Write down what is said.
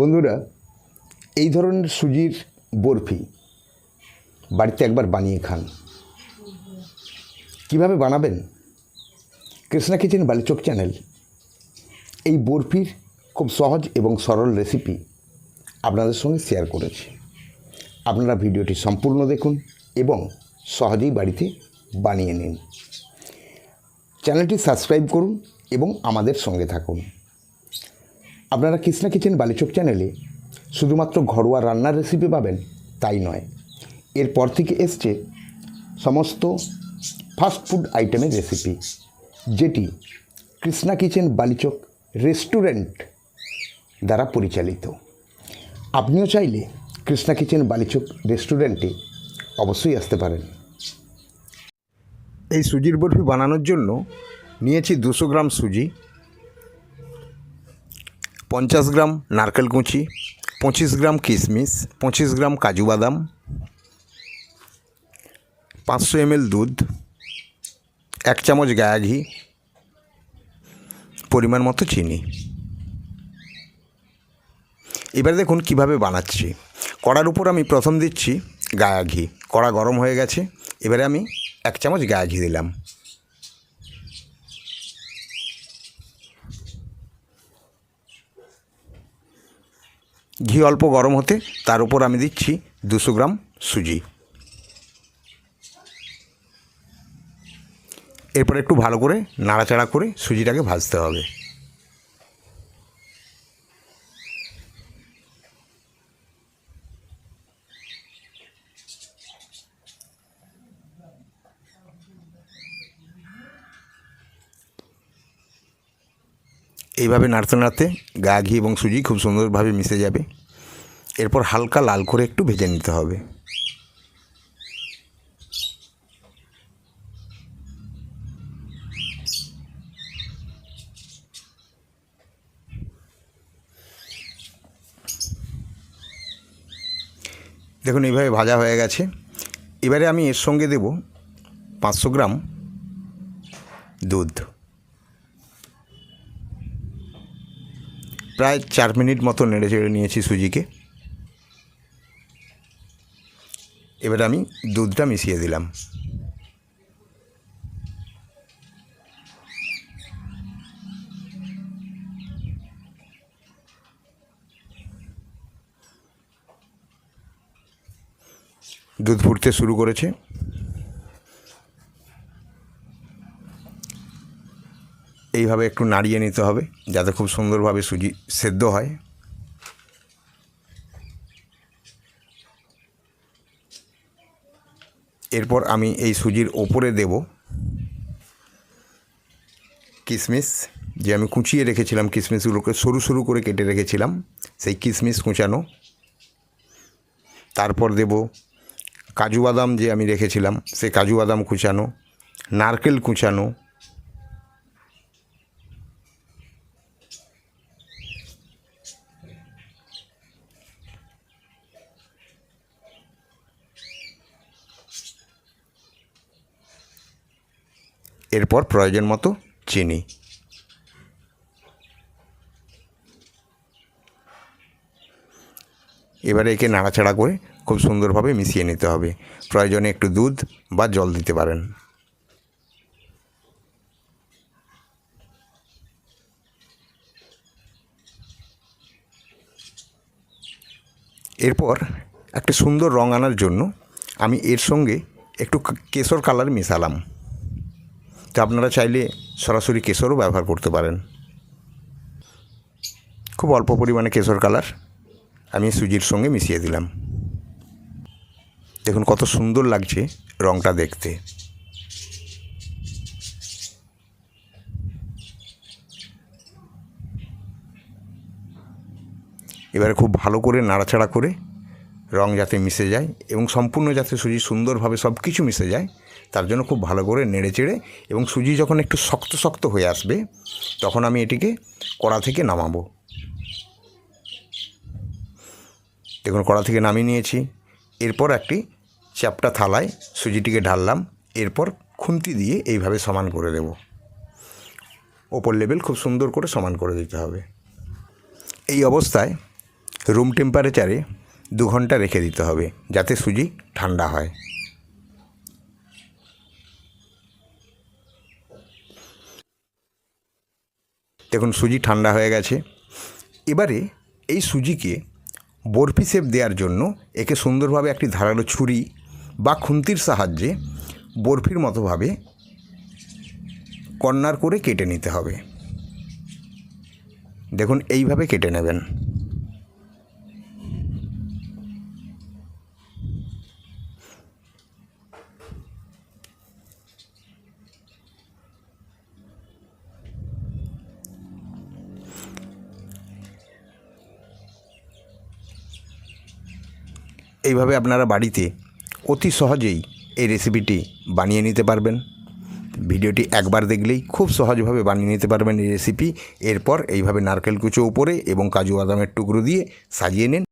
বন্ধুরা, এই ধরনের সুজির বরফি বাড়িতে একবার বানিয়ে খান। কীভাবে বানাবেন? Krishna kitchen Balichak channel. এই বরফির খুব সহজ এবং সরল রেসিপি আপনাদের সঙ্গে শেয়ার করেছি। আপনারা ভিডিওটি সম্পূর্ণ দেখুন এবং সহজেই বাড়িতে বানিয়ে নিন। চ্যানেলটি সাবস্ক্রাইব করুন এবং আমাদের সঙ্গে থাকুন। আপনারা কৃষ্ণা কিচেন বালিচক চ্যানেলে শুধুমাত্র ঘরোয়া রান্নার রেসিপি পাবেন, তাই নয়। এরপর থেকে এসছে সমস্ত ফাস্ট ফুড আইটেমের রেসিপি যেটি কৃষ্ণা কিচেন বালিচক রেস্টুরেন্ট দ্বারা পরিচালিত। আপনিও চাইলে কৃষ্ণা কিচেন বালিচক রেস্টুরেন্টে অবশ্যই আসতে পারেন। এই সুজির বরফি বানানোর জন্য নিয়েছি দুশো গ্রাম সুজি। পঞ্চাশ গ্রাম নারকেল কুচি, পঁচিশ গ্রাম কিশমিশ, পঁচিশ গ্রাম কাজু বাদাম, পাঁচশো এমএল দুধ, এক চামচ গায়া ঘি, পরিমাণ মতো চিনি। এবার দেখুন কীভাবে বানাচ্ছি। কড়ার উপর আমি প্রথম দিচ্ছি গায়া ঘি। কড়া গরম হয়ে গেছে। এবারে আমি এক চামচ গায়া ঘি দিলাম। ঘি অল্প গরম হতে তার উপর আমি দিচ্ছি দুশো গ্রাম সুজি। এরপর একটু ভালো করে নাড়াচাড়া করে সুজিটাকে ভাজতে হবে। এইভাবে নাড়তে নাড়তে গা ঘি এবং সুজি খুব সুন্দরভাবে মিশে যাবে। এরপর হালকা লাল করে একটু ভেজে নিতে হবে। দেখুন, এইভাবে ভাজা হয়ে গেছে। এবারে আমি এর সঙ্গে দেব পাঁচশো গ্রাম দুধ। প্রায় চার মিনিট মতো নেড়ে চেড়ে নিয়েছি সুজিকে। এবার আমি দুধটা মিশিয়ে দিলাম। দুধ ফুটতে শুরু করেছে। এইভাবে একটু নাড়িয়ে নিতে হবে, যাতে খুব সুন্দরভাবে সুজি সেদ্ধ হয়। এরপর আমি এই সুজির ওপরে দেব কিশমিশ যে আমি কুচিয়ে রেখেছিলাম কিশমিশগুলোকে সরু সরু করে কেটে রেখেছিলাম, সেই কিশমিশ কুচানো। তারপর দেব কাজু বাদাম যে আমি রেখেছিলাম, সেই কাজু বাদাম কুচানো, নারকেল কুচানো এরপর প্রয়োজন মতো চিনি। এবারে একে নাড়াচাড়া করে খুব সুন্দরভাবে মিশিয়ে নিতে হবে। প্রয়োজনে একটু দুধ বা জল দিতে পারেন। এরপর একটা সুন্দর রং আনার জন্য আমি এর সঙ্গে একটু কেশর কালার মেশালাম। তো আপনারা চাইলে সরাসরি কেশরও ব্যবহার করতে পারেন। খুব অল্প পরিমাণে কেশর কালার আমি সুজির সঙ্গে মিশিয়ে দিলাম। দেখুন কত সুন্দর লাগছে রঙটা দেখতে। এবারে খুব ভালো করে নাড়াচাড়া করে রং যাতে মিশে যায় এবং সম্পূর্ণ যাতে সুজি সুন্দরভাবে সব কিছু মিশে যায়, তার জন্য খুব ভালো করে নেড়ে চেড়ে এবং সুজি যখন একটু শক্ত শক্ত হয়ে আসবে, তখন আমি এটিকে কড়া থেকে নামাবো। দেখুন, কড়া থেকে নামিয়ে নিয়েছি। এরপর একটি চ্যাপটা থালায় সুজিটিকে ঢাললাম। এরপর খুন্তি দিয়ে এইভাবে সমান করে দেব। ওপর লেভেল খুব সুন্দর করে সমান করে দিতে হবে। এই অবস্থায় রুম টেম্পারেচারে দু ঘণ্টা রেখে দিতে হবে যাতে সুজি ঠান্ডা হয়। দেখুন, সুজি ঠান্ডা হয়ে গেছে। এবারে এই সুজিকে বরফি শেপ দেওয়ার জন্য একে সুন্দরভাবে একটি ধারালো ছুরি বা খুন্তির সাহায্যে বরফির মতোভাবে কর্নার করে কেটে নিতে হবে। দেখুন, এইভাবে কেটে নেবেন। এইভাবে আপনারা বাড়িতে অতি সহজেই এই রেসিপিটি বানিয়ে নিতে পারবেন। ভিডিওটি একবার দেখলেই খুব সহজভাবে বানিয়ে নিতে পারবেন এই রেসিপি এরপর এইভাবে নারকেল কুচো উপরে এবং কাজু বাদামের টুকরো দিয়ে সাজিয়ে নিন।